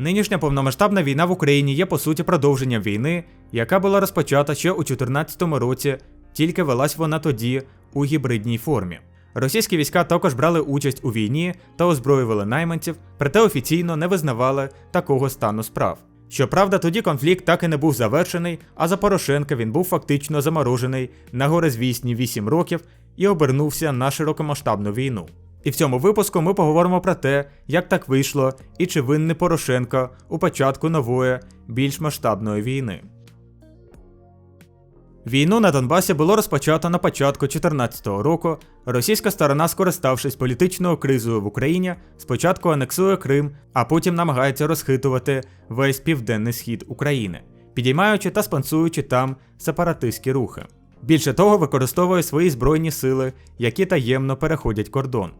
Нинішня повномасштабна війна в Україні є по суті продовженням війни, яка була розпочата ще у 2014 році, тільки велась вона тоді у гібридній формі. Російські війська також брали участь у війні та озброювали найманців, проте офіційно не визнавали такого стану справ. Щоправда, тоді конфлікт так і не був завершений, а за Порошенка він був фактично заморожений на горизвісні 8 років і обернувся на широкомасштабну війну. І в цьому випуску ми поговоримо про те, як так вийшло і чи винний Порошенко у початку нової, більш масштабної війни. Війну на Донбасі було розпочато на початку 2014 року. Російська сторона, скориставшись політичною кризою в Україні, спочатку анексує Крим, а потім намагається розхитувати весь південний схід України, підіймаючи та спонсуючи там сепаратистські рухи. Більше того, використовує свої збройні сили, які таємно переходять кордон.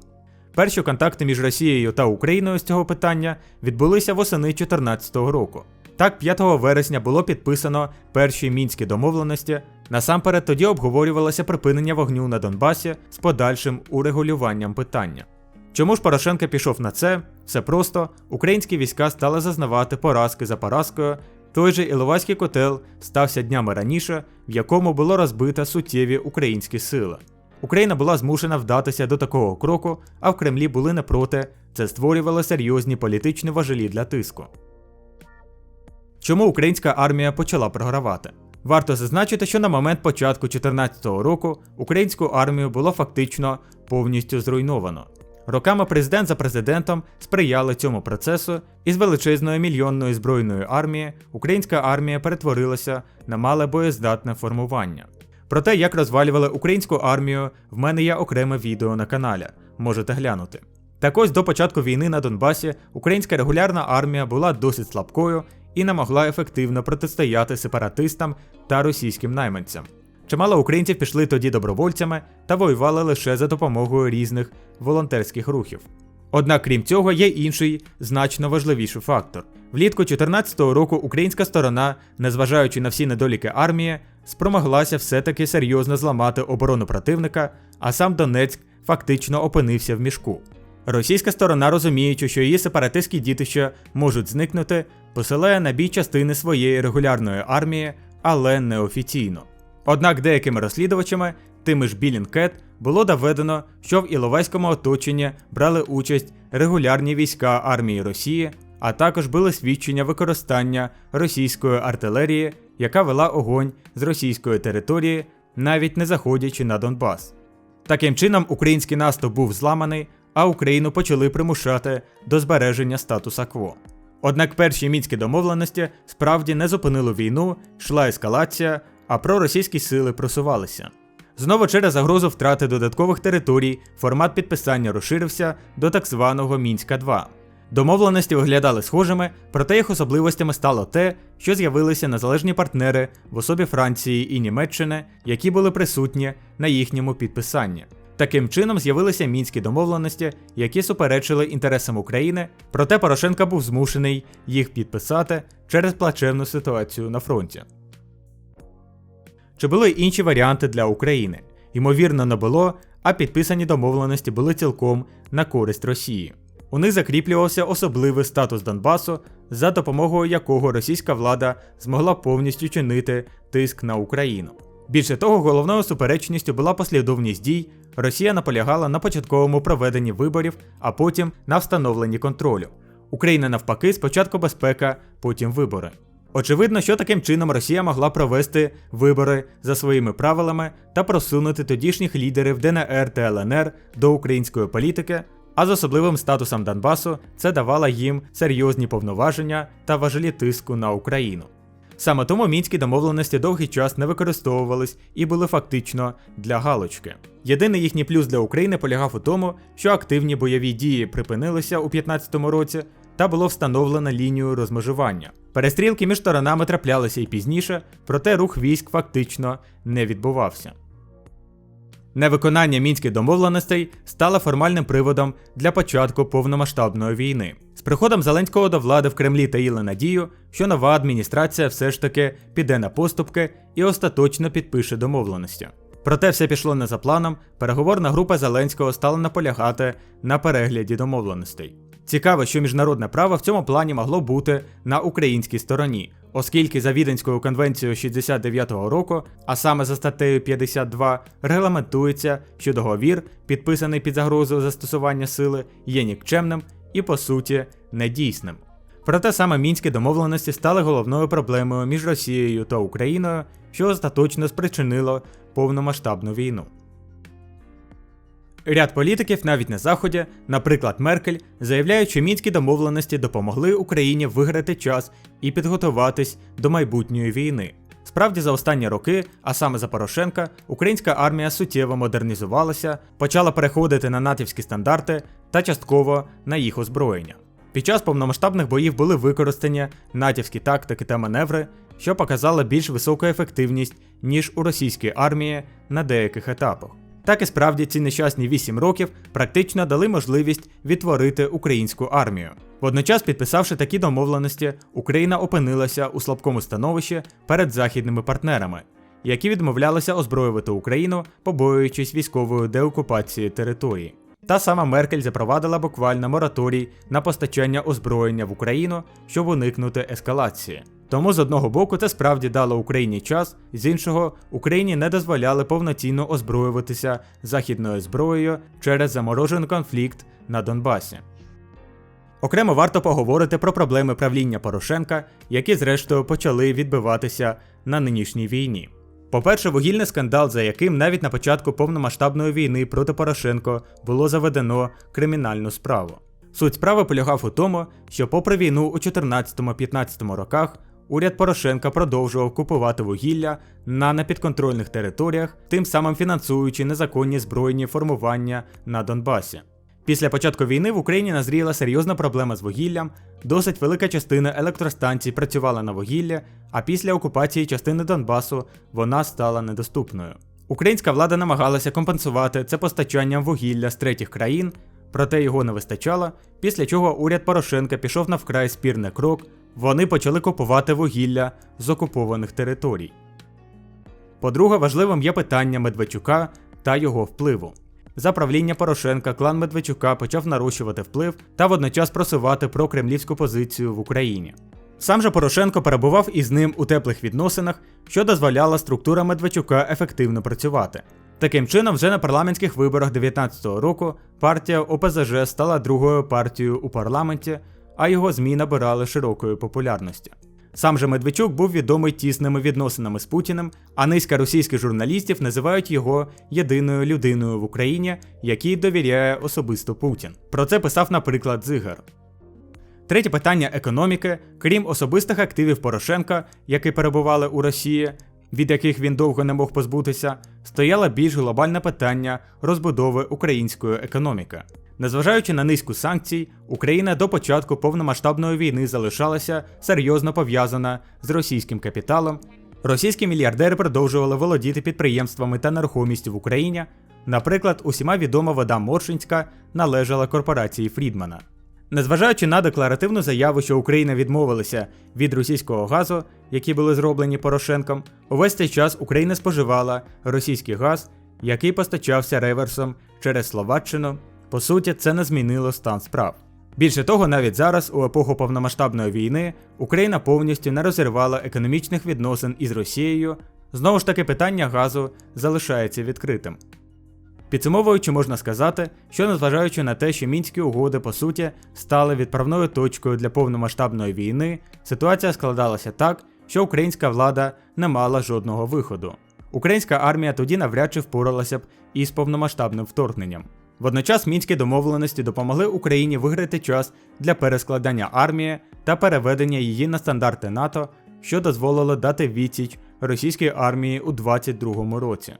Перші контакти між Росією та Україною з цього питання відбулися восени 2014 року. Так, 5 вересня було підписано перші мінські домовленості. Насамперед тоді обговорювалося припинення вогню на Донбасі з подальшим урегулюванням питання. Чому ж Порошенко пішов на це? Все просто українські війська стали зазнавати поразки за поразкою. Той же Іловайський котел стався днями раніше, в якому було розбито суттєві українські сили. Україна була змушена вдатися до такого кроку, а в Кремлі були не проти, це створювало серйозні політичні важелі для тиску. Чому українська армія почала програвати? Варто зазначити, що на момент початку 2014 року українську армію було фактично повністю зруйновано. Роками президент за президентом сприяли цьому процесу, і з величезної мільйонної збройної армії українська армія перетворилася на мале боєздатне формування. Про те, як розвалювали українську армію, в мене є окреме відео на каналі, можете глянути. Так ось до початку війни на Донбасі українська регулярна армія була досить слабкою і не могла ефективно протистояти сепаратистам та російським найманцям. Чимало українців пішли тоді добровольцями та воювали лише за допомогою різних волонтерських рухів. Однак, крім цього, є інший значно важливіший фактор. Влітку 2014 року українська сторона, незважаючи на всі недоліки армії, спромоглася все-таки серйозно зламати оборону противника, а сам Донецьк фактично опинився в мішку. Російська сторона, розуміючи, що її сепаратистські дітища можуть зникнути, посилає на бій частини своєї регулярної армії, але неофіційно. Однак деякими розслідувачами, тими ж Білінкет, було доведено, що в Іловайському оточенні брали участь регулярні війська армії Росії, а також були свідчення використання російської артилерії, яка вела огонь з російської території, навіть не заходячи на Донбас. Таким чином, український наступ був зламаний, а Україну почали примушати до збереження статуса кво. Однак перші мінські домовленості справді не зупинили війну, йшла ескалація, а проросійські сили просувалися. Знову через загрозу втрати додаткових територій формат підписання розширився до так званого Мінська 2. Домовленості виглядали схожими, проте їх особливостями стало те, що з'явилися незалежні партнери в особі Франції і Німеччини, які були присутні на їхньому підписанні. Таким чином з'явилися мінські домовленості, які суперечили інтересам України, проте Порошенко був змушений їх підписати через плачевну ситуацію на фронті. Чи були інші варіанти для України? Ймовірно, не було, а підписані домовленості були цілком на користь Росії. У них закріплювався особливий статус Донбасу, за допомогою якого російська влада змогла повністю чинити тиск на Україну. Більше того, головною суперечністю була послідовність дій. Росія наполягала на початковому проведенні виборів, а потім на встановленні контролю. Україна навпаки, спочатку безпека, потім вибори. Очевидно, що таким чином Росія могла провести вибори за своїми правилами та просунути тодішніх лідерів ДНР та ЛНР до української політики, а з особливим статусом Донбасу це давало їм серйозні повноваження та важелі тиску на Україну. Саме тому мінські домовленості довгий час не використовувались і були фактично для галочки. Єдиний їхній плюс для України полягав у тому, що активні бойові дії припинилися у 2015 році та було встановлено лінію розмежування. Перестрілки між сторонами траплялися і пізніше, проте рух військ фактично не відбувався. Невиконання мінських домовленостей стало формальним приводом для початку повномасштабної війни. З приходом Зеленського до влади в Кремлі таїли надію, що нова адміністрація все ж таки піде на поступки і остаточно підпише домовленості. Проте все пішло не за планом, переговорна група Зеленського стала наполягати на перегляді домовленостей. Цікаво, що міжнародне право в цьому плані могло бути на українській стороні, оскільки за Віденською конвенцією 69-го року, а саме за статтею 52, регламентується, що договір, підписаний під загрозою застосування сили, є нікчемним і по суті недійсним. Проте саме мінські домовленості стали головною проблемою між Росією та Україною, що остаточно спричинило повномасштабну війну. Ряд політиків навіть на заході, наприклад, Меркель, заявляють, що мінські домовленості допомогли Україні виграти час і підготуватись до майбутньої війни. Справді, за останні роки, а саме за Порошенка, українська армія суттєво модернізувалася, почала переходити на натівські стандарти та частково на їх озброєння. Під час повномасштабних боїв були використані натівські тактики та маневри, що показали більш високу ефективність, ніж у російській армії на деяких етапах. Так і справді ці нещасні 8 років практично дали можливість відтворити українську армію. Водночас, підписавши такі домовленості, Україна опинилася у слабкому становищі перед західними партнерами, які відмовлялися озброювати Україну, побоюючись військової деокупації території. Та сама Меркель запровадила буквально мораторій на постачання озброєння в Україну, щоб уникнути ескалації. Тому з одного боку це справді дало Україні час, з іншого Україні не дозволяли повноцінно озброюватися західною зброєю через заморожений конфлікт на Донбасі. Окремо варто поговорити про проблеми правління Порошенка, які зрештою почали відбиватися на нинішній війні. По-перше, вугільний скандал, за яким навіть на початку повномасштабної війни проти Порошенко було заведено кримінальну справу. Суть справи полягав у тому, що, попри війну у 14-15 роках, уряд Порошенка продовжував купувати вугілля на непідконтрольних територіях, тим самим фінансуючи незаконні збройні формування на Донбасі. Після початку війни в Україні назріла серйозна проблема з вугіллям, досить велика частина електростанцій працювала на вугілля, а після окупації частини Донбасу вона стала недоступною. Українська влада намагалася компенсувати це постачанням вугілля з третіх країн, проте його не вистачало, після чого уряд Порошенка пішов на вкрай спірний крок, вони почали купувати вугілля з окупованих територій. По-друге, важливим є питання Медведчука та його впливу. За правління Порошенка клан Медведчука почав нарощувати вплив та водночас просувати прокремлівську позицію в Україні. Сам же Порошенко перебував із ним у теплих відносинах, що дозволяла структура Медведчука ефективно працювати. Таким чином, вже на парламентських виборах 2019 року партія ОПЗЖ стала другою партією у парламенті, а його ЗМІ набирали широкої популярності. Сам же Медведчук був відомий тісними відносинами з Путіним, а низка російських журналістів називають його єдиною людиною в Україні, якій довіряє особисто Путін. Про це писав, наприклад, Зигар. Третє питання економіки, крім особистих активів Порошенка, які перебували у Росії, від яких він довго не мог позбутися, стояло більш глобальне питання розбудови української економіки. Незважаючи на низку санкцій, Україна до початку повномасштабної війни залишалася серйозно пов'язана з російським капіталом. Російські мільярдери продовжували володіти підприємствами та нерухомістю в Україні. Наприклад, усіма відома вода Моршинська належала корпорації Фрідмана. Незважаючи на декларативну заяву, що Україна відмовилася від російського газу, які були зроблені Порошенком, увесь цей час Україна споживала російський газ, який постачався реверсом через Словаччину. По суті, це не змінило стан справ. Більше того, навіть зараз, у епоху повномасштабної війни, Україна повністю не розірвала економічних відносин із Росією. Знову ж таки, питання газу залишається відкритим. Підсумовуючи, можна сказати, що незважаючи на те, що мінські угоди по суті стали відправною точкою для повномасштабної війни, ситуація складалася так, що українська влада не мала жодного виходу. Українська армія тоді навряд чи впоралася б із повномасштабним вторгненням. Водночас мінські домовленості допомогли Україні виграти час для перескладання армії та переведення її на стандарти НАТО, що дозволило дати відсіч російській армії у 2022 році.